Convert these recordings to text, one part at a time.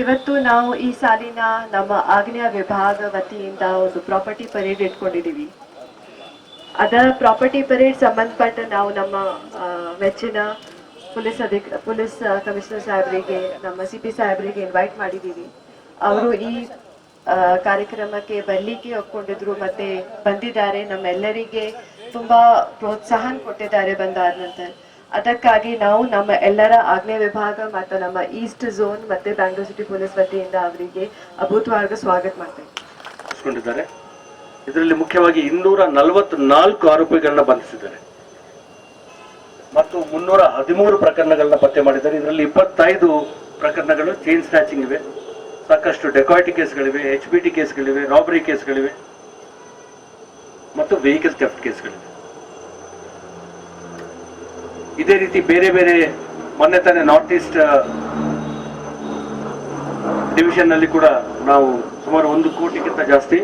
ಇವತ್ತು ನಾವು ಈ ಸಾಲಿನ ನಮ್ಮ ಆಗ್ನೇಯ ವಿಭಾಗ ವತಿಯಿಂದ ಒಂದು ಪ್ರಾಪರ್ಟಿ ಪರೇಡ್ ಇಟ್ಕೊಂಡಿದೀವಿ. ಅದರ ಪ್ರಾಪರ್ಟಿ ಪರೇಡ್ ಸಂಬಂಧಪಟ್ಟ ನಾವು ನಮ್ಮ ಮೆಚ್ಚಿನ ಪೊಲೀಸ್ ಅಧಿಕ, ಪೊಲೀಸ್ ಕಮಿಷನರ್ ಸಾಹೇಬರಿಗೆ, ನಮ್ಮ ಸಿ ಪಿ ಸಾಹೇಬರಿಗೆ ಇನ್ವೈಟ್ ಮಾಡಿದ್ದೀವಿ ಅವರು ಈ ಕಾರ್ಯಕ್ರಮಕ್ಕೆ ಬರ್ಲಿಕ್ಕೆ ಒಪ್ಕೊಂಡಿದ್ರು, ಮತ್ತೆ ಬಂದಿದ್ದಾರೆ. ನಮ್ಮೆಲ್ಲರಿಗೆ ತುಂಬಾ ಪ್ರೋತ್ಸಾಹ ಕೊಟ್ಟಿದ್ದಾರೆ ಬಂದಾದ ನಂತರ. ಅದಕ್ಕಾಗಿ ನಾವು ನಮ್ಮ ಎಲ್ಲರ ಆಗ್ನೇಯ ವಿಭಾಗ ಮತ್ತು ನಮ್ಮ ಈಸ್ಟ್ ಝೋನ್ ಮತ್ತೆ ಬ್ಯಾಂಗ್ಳೂರ್ ಸಿಟಿ ಪೊಲೀಸ್ ವತಿಯಿಂದ ಅವರಿಗೆ ಅಭೂತವಾರ್ಗ ಸ್ವಾಗತ ಮಾಡ್ತೇವೆ. ಇದರಲ್ಲಿ ಮುಖ್ಯವಾಗಿ ಇನ್ನೂರ ನಲವತ್ನಾಲ್ಕು ಆರೋಪಿಗಳನ್ನ ಬಂಧಿಸಿದ್ದಾರೆ. ಮತ್ತು ಮುನ್ನೂರ ಹದಿಮೂರು ಪ್ರಕರಣಗಳನ್ನ ಪತ್ತೆ ಮಾಡಿದ್ದಾರೆ. ಇದರಲ್ಲಿ ಇಪ್ಪತ್ತೈದು ಪ್ರಕರಣಗಳು ಚೈನ್ ಸ್ನ್ಯಾಚಿಂಗ್ ಇವೆ. ಸಾಕಷ್ಟು ಡೆಕಾಯಿಟಿ ಕೇಸ್ಗಳಿವೆ ಎಚ್ ಬಿ ಟಿ ಕೇಸ್ಗಳಿವೆ, ರಾಬರಿ ಕೇಸ್ಗಳಿವೆ ಮತ್ತು ವೆಹಿಕಲ್ ಥೆಫ್ಟ್ ಕೇಸ್ಗಳಿವೆ. ಇದೇ ರೀತಿ ಬೇರೆ ಬೇರೆ ಮೊನ್ನೆ ತಾನೇ ನಾರ್ತ್ ಈಸ್ಟ್ ಡಿವಿಷನ್ನಲ್ಲಿ ಕೂಡ ನಾವು ಸುಮಾರು ಒಂದು ಕೋಟಿಗಿಂತ ಜಾಸ್ತಿ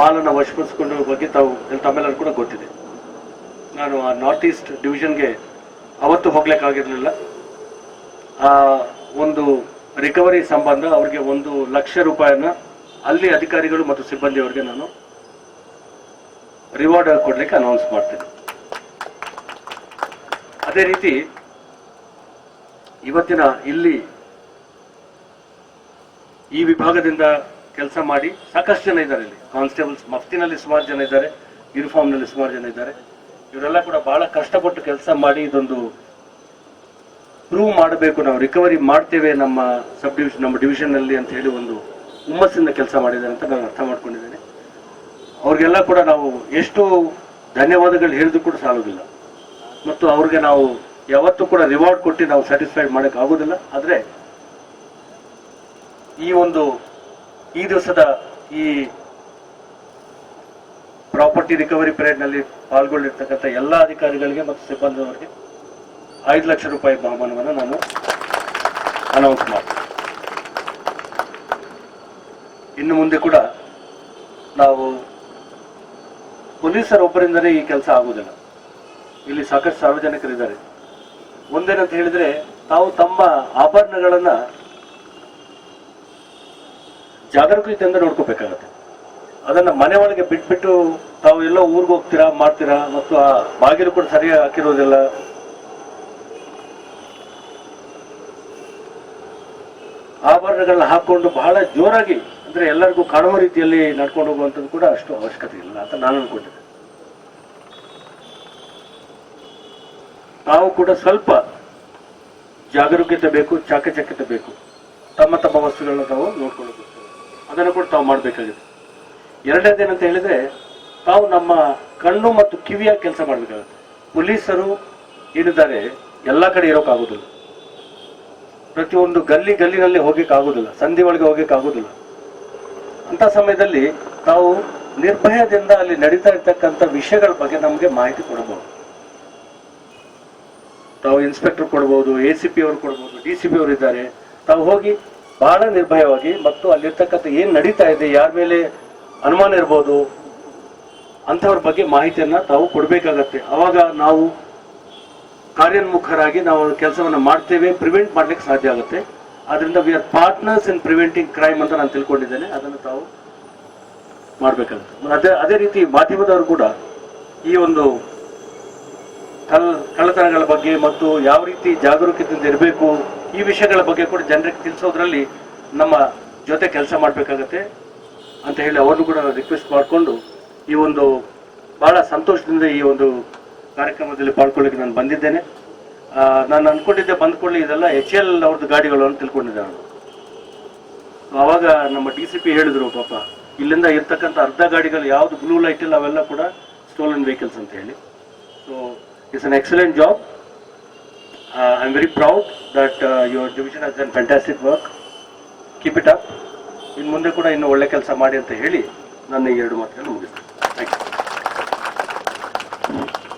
ಮಾಲನ್ನು ವಶಪಡಿಸಿಕೊಂಡ ಬಗ್ಗೆ ತಾವು ತಮ್ಮೆಲ್ಲರೂ ಕೂಡ ಗೊತ್ತಿದೆ. ನಾನು ಆ ನಾರ್ತ್ ಈಸ್ಟ್ ಡಿವಿಷನ್ಗೆ ಅವತ್ತು ಹೋಗ್ಲಿಕ್ಕಾಗಿರ್ಲಿಲ್ಲ. ಆ ಒಂದು ರಿಕವರಿ ಸಂಬಂಧ ಅವರಿಗೆ ಒಂದು ಲಕ್ಷ ರೂಪಾಯಿಯನ್ನು ಅಲ್ಲಿ ಅಧಿಕಾರಿಗಳು ಮತ್ತು ಸಿಬ್ಬಂದಿಯವರಿಗೆ ನಾನು ರಿವಾರ್ಡ್ ಕೊಡ್ಲಿಕ್ಕೆ ಅನೌನ್ಸ್ ಮಾಡ್ತೇನೆ. ಅದೇ ರೀತಿ ಇವತ್ತಿನ ಇಲ್ಲಿ ಈ ವಿಭಾಗದಿಂದ ಕೆಲಸ ಮಾಡಿ ಸಾಕಷ್ಟು ಜನ ಇದ್ದಾರೆ ಇಲ್ಲಿ. ಕಾನ್ಸ್ಟೇಬಲ್ಸ್ ಮಫ್ತಿನಲ್ಲಿ ಸುಮಾರು ಜನ ಇದ್ದಾರೆ ಯೂನಿಫಾರ್ಮ್ನಲ್ಲಿ ಸುಮಾರು ಜನ ಇದ್ದಾರೆ. ಇವರೆಲ್ಲ ಕೂಡ ಬಹಳ ಕಷ್ಟಪಟ್ಟು ಕೆಲಸ ಮಾಡಿ ಇದೊಂದು ಪ್ರೂವ್ ಮಾಡಬೇಕು, ನಾವು ರಿಕವರಿ ಮಾಡ್ತೇವೆ ನಮ್ಮ ಸಬ್ ಡಿವಿಷನ್ ನಮ್ಮ ಡಿವಿಷನ್ನಲ್ಲಿ ಅಂತ ಹೇಳಿ ಒಂದು ಹುಮ್ಮಸ್ಸಿಂದ ಕೆಲಸ ಮಾಡಿದ್ದಾರೆ ಅಂತ ನಾನು ಅರ್ಥ ಮಾಡ್ಕೊಂಡಿದ್ದೇನೆ. ಅವ್ರಿಗೆಲ್ಲ ಕೂಡ ನಾವು ಎಷ್ಟು ಧನ್ಯವಾದಗಳು ಹೇಳಿದ್ರು ಕೂಡ ಸಾಲೋದಿಲ್ಲ ಮತ್ತು ಅವ್ರಿಗೆ ನಾವು ಯಾವತ್ತೂ ಕೂಡ ರಿವಾರ್ಡ್ ಕೊಟ್ಟು ನಾವು ಸ್ಯಾಟಿಸ್ಫೈಡ್ ಮಾಡಕ್ಕೆ ಆಗೋದಿಲ್ಲ. ಆದರೆ ಈ ಒಂದು ಈ ದಿವಸದ ಈ ಪ್ರಾಪರ್ಟಿ ರಿಕವರಿ ಪೀರಿಯಡ್ನಲ್ಲಿ ನಲ್ಲಿ ಪಾಲ್ಗೊಂಡಿರ್ತಕ್ಕಂಥ ಎಲ್ಲ ಅಧಿಕಾರಿಗಳಿಗೆ ಮತ್ತು ಸಿಬ್ಬಂದಿಯವರಿಗೆ ಐದು ಲಕ್ಷ ರೂಪಾಯಿ ಬಹುಮಾನವನ್ನು ನಾನು ಅನೌನ್ಸ್ ಮಾಡ್ತೀನಿ. ಇನ್ನು ಮುಂದೆ ಕೂಡ ನಾವು ಪೊಲೀಸರೊಬ್ಬರಿಂದಲೇ ಈ ಕೆಲಸ ಆಗುವುದಿಲ್ಲ ಇಲ್ಲಿ ಸಾಕಷ್ಟು ಸಾರ್ವಜನಿಕರಿದ್ದಾರೆ. ಒಂದೇನಂತ ಹೇಳಿದ್ರೆ, ತಾವು ತಮ್ಮ ಆಭರಣಗಳನ್ನ ಜಾಗರೂಕತೆಯಿಂದ ನೋಡ್ಕೋಬೇಕಾಗತ್ತೆ. ಅದನ್ನ ಮನೆ ಒಳಗೆ ಬಿಟ್ಬಿಟ್ಟು ತಾವು ಎಲ್ಲೋ ಊರಿಗೆ ಹೋಗ್ತೀರಾ, ಮಾಡ್ತೀರಾ, ಮತ್ತು ಆ ಬಾಗಿಲು ಕೂಡ ಸರಿಯಾಗಿ ಹಾಕಿರೋದಿಲ್ಲ. ಆಭರಣಗಳನ್ನ ಹಾಕೊಂಡು ಬಹಳ ಜೋರಾಗಿ, ಅಂದ್ರೆ ಎಲ್ಲರಿಗೂ ಕಾಣುವ ರೀತಿಯಲ್ಲಿ ನಡ್ಕೊಂಡು ಹೋಗುವಂಥದ್ದು ಕೂಡ ಅಷ್ಟು ಅವಶ್ಯಕತೆ ಇಲ್ಲ ಅಂತ ನಾನು ಅನ್ಕೊಂಡಿದ್ದೆ. ತಾವು ಕೂಡ ಸ್ವಲ್ಪ ಜಾಗರೂಕತೆ ಬೇಕು, ಚಾಕಚಕ್ಯತೆ ಬೇಕು. ತಮ್ಮ ತಮ್ಮ ವಸ್ತುಗಳನ್ನ ತಾವು ನೋಡ್ಕೊಳ್ಬೇಕು ಅದನ್ನು ಕೂಡ ತಾವು ಮಾಡಬೇಕಾಗಿದೆ. ಎರಡನೇದೇನಂತ ಹೇಳಿದ್ರೆ, ತಾವು ನಮ್ಮ ಕಣ್ಣು ಮತ್ತು ಕಿವಿಯ ಕೆಲಸ ಮಾಡಬೇಕಾಗುತ್ತೆ. ಪೊಲೀಸರು ಏನಿದ್ದಾರೆ, ಎಲ್ಲ ಕಡೆ ಇರೋಕ್ಕಾಗೋದಿಲ್ಲ. ಪ್ರತಿಯೊಂದು ಗಲ್ಲಿ ಗಲ್ಲಿನಲ್ಲಿ ಹೋಗಕ್ಕೆ ಆಗೋದಿಲ್ಲ ಸಂಧಿ ಒಳಗೆ ಹೋಗಕ್ಕೆ ಆಗೋದಿಲ್ಲ ಅಂತ ಸಮಯದಲ್ಲಿ ತಾವು ನಿರ್ಭಯದಿಂದ ಅಲ್ಲಿ ನಡೀತಾ ಇರ್ತಕ್ಕಂಥ ವಿಷಯಗಳ ಬಗ್ಗೆ ನಮಗೆ ಮಾಹಿತಿ ಕೊಡಬಹುದು. ತಾವು ಇನ್ಸ್ಪೆಕ್ಟರ್ ಕೊಡ್ಬೋದು ಎ ಸಿ ಪಿ ಅವರು ಕೊಡ್ಬೋದು ಡಿ ಸಿ ಪಿ ಅವರು ಇದ್ದಾರೆ. ತಾವು ಹೋಗಿ ಬಹಳ ನಿರ್ಭಯವಾಗಿ ಮತ್ತು ಅಲ್ಲಿರ್ತಕ್ಕಂಥ ಏನು ನಡೀತಾ ಇದೆ, ಯಾರ ಮೇಲೆ ಅನುಮಾನ ಇರ್ಬೋದು, ಅಂಥವ್ರ ಬಗ್ಗೆ ಮಾಹಿತಿಯನ್ನು ತಾವು ಕೊಡಬೇಕಾಗತ್ತೆ. ಆವಾಗ ನಾವು ಕಾರ್ಯೋನ್ಮುಖರಾಗಿ ನಾವು ಕೆಲಸವನ್ನು ಮಾಡ್ತೇವೆ ಪ್ರಿವೆಂಟ್ ಮಾಡ್ಲಿಕ್ಕೆ ಸಾಧ್ಯ ಆಗುತ್ತೆ. ಆದ್ರಿಂದ we are partners in preventing crime ಅಂತ ನಾನು ತಿಳ್ಕೊಂಡಿದ್ದೇನೆ. ಅದನ್ನು ತಾವು ಮಾಡಬೇಕಾಗುತ್ತೆ. ಅದೇ ಅದೇ ರೀತಿ ಮಾಧ್ಯಮದವರು ಕೂಡ ಈ ಒಂದು ಕಲ್ ಕಳ್ಳತನಗಳ ಬಗ್ಗೆ ಮತ್ತು ಯಾವ ರೀತಿ ಜಾಗರೂಕತೆಯಿಂದ ಇರಬೇಕು, ಈ ವಿಷಯಗಳ ಬಗ್ಗೆ ಕೂಡ ಜನರಿಗೆ ತಿಳಿಸೋದ್ರಲ್ಲಿ ನಮ್ಮ ಜೊತೆ ಕೆಲಸ ಮಾಡಬೇಕಾಗತ್ತೆ ಅಂತ ಹೇಳಿ ಅವ್ರನ್ನು ಕೂಡ ರಿಕ್ವೆಸ್ಟ್ ಮಾಡಿಕೊಂಡು ಈ ಒಂದು ಬಹಳ ಸಂತೋಷದಿಂದ ಈ ಒಂದು ಕಾರ್ಯಕ್ರಮದಲ್ಲಿ ಪಾಲ್ಗೊಳ್ಳಿಕ್ಕೆ ನಾನು ಬಂದಿದ್ದೇನೆ. ನಾನು ಅಂದ್ಕೊಂಡಿದ್ದೆ ಬಂದ್ಕೊಳ್ಳಿ ಇದೆಲ್ಲ ಎಚ್ ಎಲ್ ಅವ್ರದ್ದು ಗಾಡಿಗಳು ಅಂತ ತಿಳ್ಕೊಂಡಿದ್ದೆ ನಾನು. ಅವಾಗ ನಮ್ಮ ಡಿ ಸಿ ಪಿ ಹೇಳಿದರು ಪಾಪ, ಇಲ್ಲಿಂದ ಇರ್ತಕ್ಕಂಥ ಅರ್ಧ ಗಾಡಿಗಳು ಯಾವುದು ಬ್ಲೂ ಲೈಟ್ ಇಲ್ಲ ಅವೆಲ್ಲ ಕೂಡ ಸ್ಟೋಲನ್ ವೆಹಿಕಲ್ಸ್ ಅಂತ ಹೇಳಿ. So it's an excellent job I am very proud that your division has done fantastic work keep it up ಇನ್ನು ಮುಂದೆ ಕೂಡ ಇನ್ನು ಒಳ್ಳೆ ಕೆಲಸ ಮಾಡಿ ಅಂತ ಹೇಳಿ ನನ್ನ ಎರಡು ಮಾತುಗಳನ್ನು ಮುಗಿಸ್ತೇನೆ. Thank you